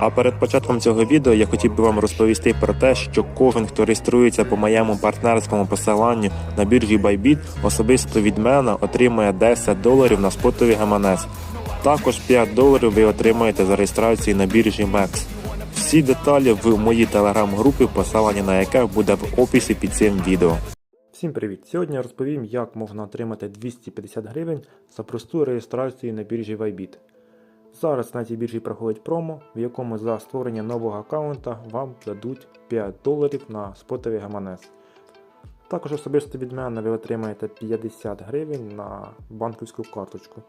А перед початком цього відео я хотів би вам розповісти про те, що кожен, хто реєструється по моєму партнерському посиланню на біржі Bybit, особисто від мене отримує 10 доларів на спотовий гаманець. Також 5 доларів ви отримаєте за реєстрацію на біржі MEX. Всі деталі в моїй телеграм-групі, посилання на яке буде в описі під цим відео. Всім привіт! Сьогодні я розповім, як можна отримати 250 гривень за просту реєстрацію на біржі Bybit. Зараз на цій біржі проходить промо, в якому за створення нового аккаунта вам дадуть 5 доларів на спотовий гаманець. Також особисто від мене ви отримаєте 50 гривень на банківську карточку.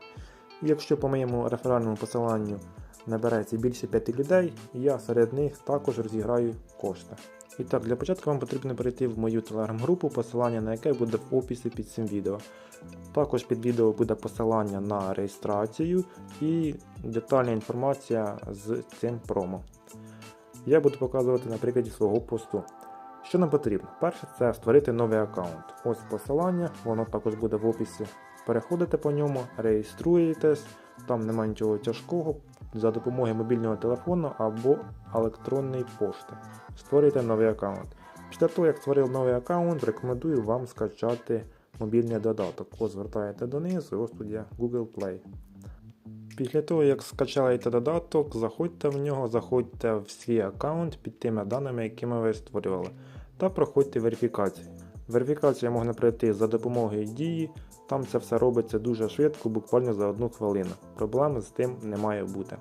Якщо по моєму реферальному посиланню набереться більше 5 людей, я серед них також розіграю кошти. І так, для початку вам потрібно перейти в мою телеграм-групу, посилання на яке буде в описі під цим відео. Також під відео буде посилання на реєстрацію і детальна інформація з цим промо. Я буду показувати на прикладі свого посту. Що нам потрібно? Перше це створити новий аккаунт. Ось посилання, воно також буде в описі. Переходите по ньому, реєструєтесь, там немає нічого тяжкого. За допомогою мобільного телефону або електронної пошти. Створюйте новий аккаунт. Після того, як створив новий аккаунт, рекомендую вам скачати мобільний додаток. Ось звертаєте донизу, ось тут є Google Play. Після того, як скачаєте додаток, заходьте в нього, заходьте в свій аккаунт під тими даними, якими ви створювали, та проходьте верифікацію. Верифікацію можна пройти за допомогою дії, там це все робиться дуже швидко, буквально за одну хвилину. Проблем з тим не має бути.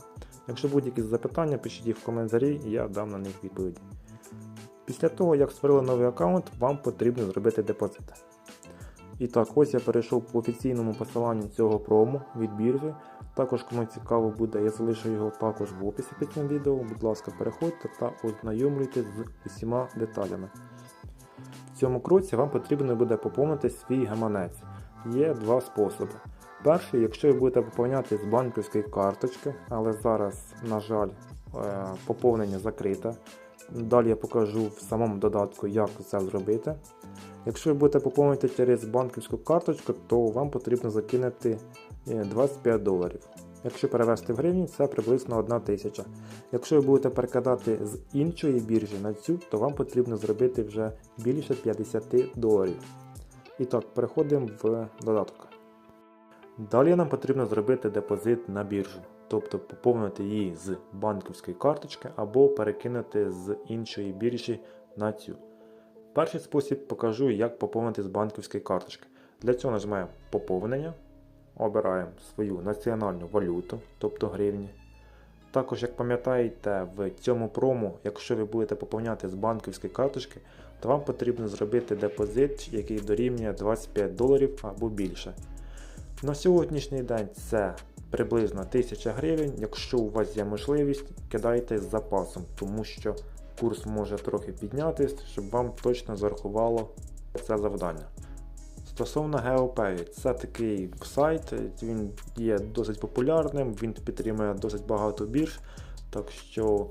Якщо будь-які запитання, пишіть їх в коментарі, і я дам на них відповіді. Після того, як створили новий аккаунт, вам потрібно зробити депозит. І так, ось я перейшов по офіційному посиланню цього прому від біржі. Також, кому цікаво буде, я залишу його також в описі під цим відео. Будь ласка, переходьте та ознайомлюйтесь з усіма деталями. В цьому кроці вам потрібно буде поповнити свій гаманець. Є два способи. Перший, якщо ви будете поповняти з банківської карточки, але зараз, на жаль, е, поповнення закрите. Далі я покажу в самому додатку, як це зробити. Якщо ви будете поповнити через банківську карточку, то вам потрібно закинути е, 25 доларів. Якщо перевести в гривні, це приблизно 1 тисяча. Якщо ви будете перекидати з іншої біржі на цю, то вам потрібно зробити вже більше 50 доларів. І так, переходимо в додаток. Далі нам потрібно зробити депозит на біржу, тобто поповнити її з банківської карточки або перекинути з іншої біржі на цю. Перший спосіб покажу, як поповнити з банківської карточки. Для цього нажимаємо поповнення, обираємо свою національну валюту, тобто гривні. Також, як пам'ятаєте, в цьому промо, якщо ви будете поповняти з банківської карточки, то вам потрібно зробити депозит, який дорівнює 25 доларів або більше. На сьогоднішній день це приблизно 1000 гривень. Якщо у вас є можливість, кидайте з запасом, тому що курс може трохи піднятись, щоб вам точно зарахувало це завдання. Стосовно GeoPay, це такий сайт, він є досить популярним, він підтримує досить багато бірж, так що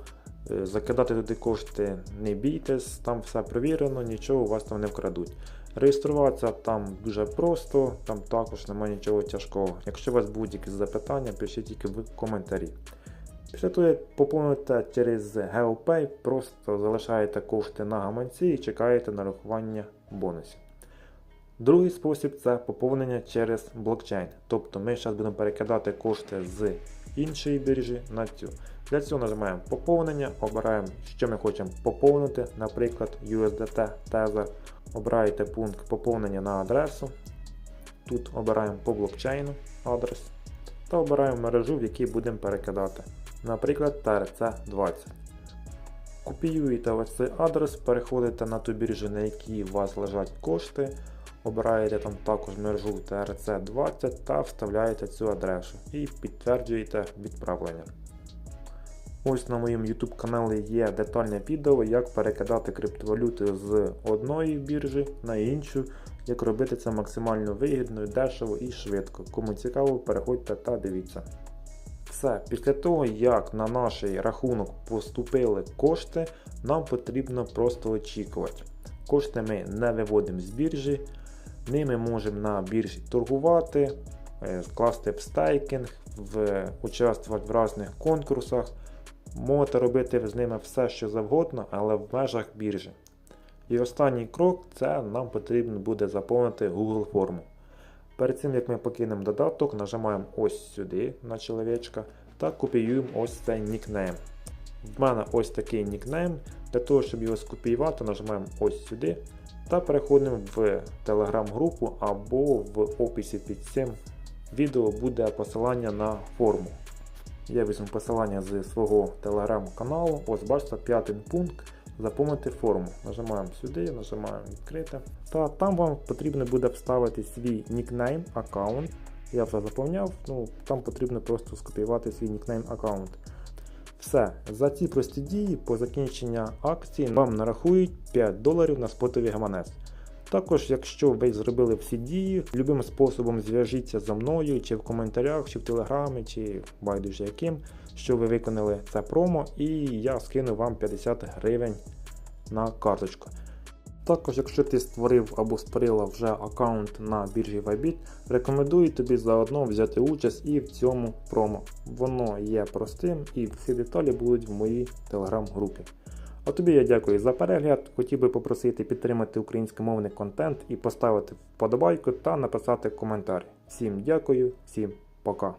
закидати туди кошти не бійтесь, там все перевірено, нічого у вас там не вкрадуть. Реєструватися там дуже просто, там також немає нічого тяжкого. Якщо у вас будь-які запитання, пишіть тільки в коментарі. Після того, як поповните через GeoPay, просто залишаєте кошти на гаманці і чекаєте на рахування бонусів. Другий спосіб це поповнення через блокчейн. Тобто ми зараз будемо перекидати кошти з іншої біржі на цю. Для цього нажимаємо поповнення, обираємо, що ми хочемо поповнити, наприклад, USDT Tether. Обираєте пункт поповнення на адресу. Тут обираємо по блокчейну адрес та обираємо мережу, в якій будемо перекидати. Наприклад, TRC20. Копіюєте ось цей адрес, переходите на ту біржу, на якій у вас лежать кошти. Обираєте там також мережу TRC20 та вставляєте цю адресу і підтверджуєте відправлення. Ось на моєму YouTube каналі є детальне відео, як перекидати криптовалюти з одної біржі на іншу, як робити це максимально вигідно, дешево і швидко. Кому цікаво, переходьте та дивіться. Все, після того, як на наш рахунок поступили кошти, нам потрібно просто очікувати. Кошти ми не виводимо з біржі, ними можемо на біржі торгувати, е, скласти в стейкінг, участвувати в різних конкурсах. Можете робити з ними все, що завгодно, але в межах біржі. І останній крок це нам потрібно буде заповнити Google форму. Перед цим як ми покинемо додаток, нажимаємо ось сюди на чоловічка та копіюємо ось цей нікнейм. В мене ось такий нікнейм. Для того, щоб його скопіювати, нажимаємо ось сюди та переходимо в телеграм-групу або в описі під цим відео буде посилання на форму. Я візьму посилання з свого телеграм-каналу. Ось бачите, п'ятий пункт. Заповнити форму. Нажимаємо сюди, нажимаємо відкрити. Та там вам потрібно буде вставити свій нікнейм аккаунт. Я вже заповняв, ну там потрібно просто скопіювати свій нікнейм аккаунт. Все, за ці прості дії по закінчення акції вам нарахують 5 доларів на спотовий гаманець. Також, якщо ви зробили всі дії, любим способом зв'яжіться зі мною, чи в коментарях, чи в телеграмі, чи байдуже яким, що ви виконали це промо, і я скину вам 50 гривень на карточку. Також, якщо ти створив або створила вже аккаунт на біржі Bybit, рекомендую тобі заодно взяти участь і в цьому промо. Воно є простим і всі деталі будуть в моїй телеграм-групі. А тобі я дякую за перегляд. Хотів би попросити підтримати українськомовний контент і поставити вподобайку та написати коментар. Всім дякую, всім пока.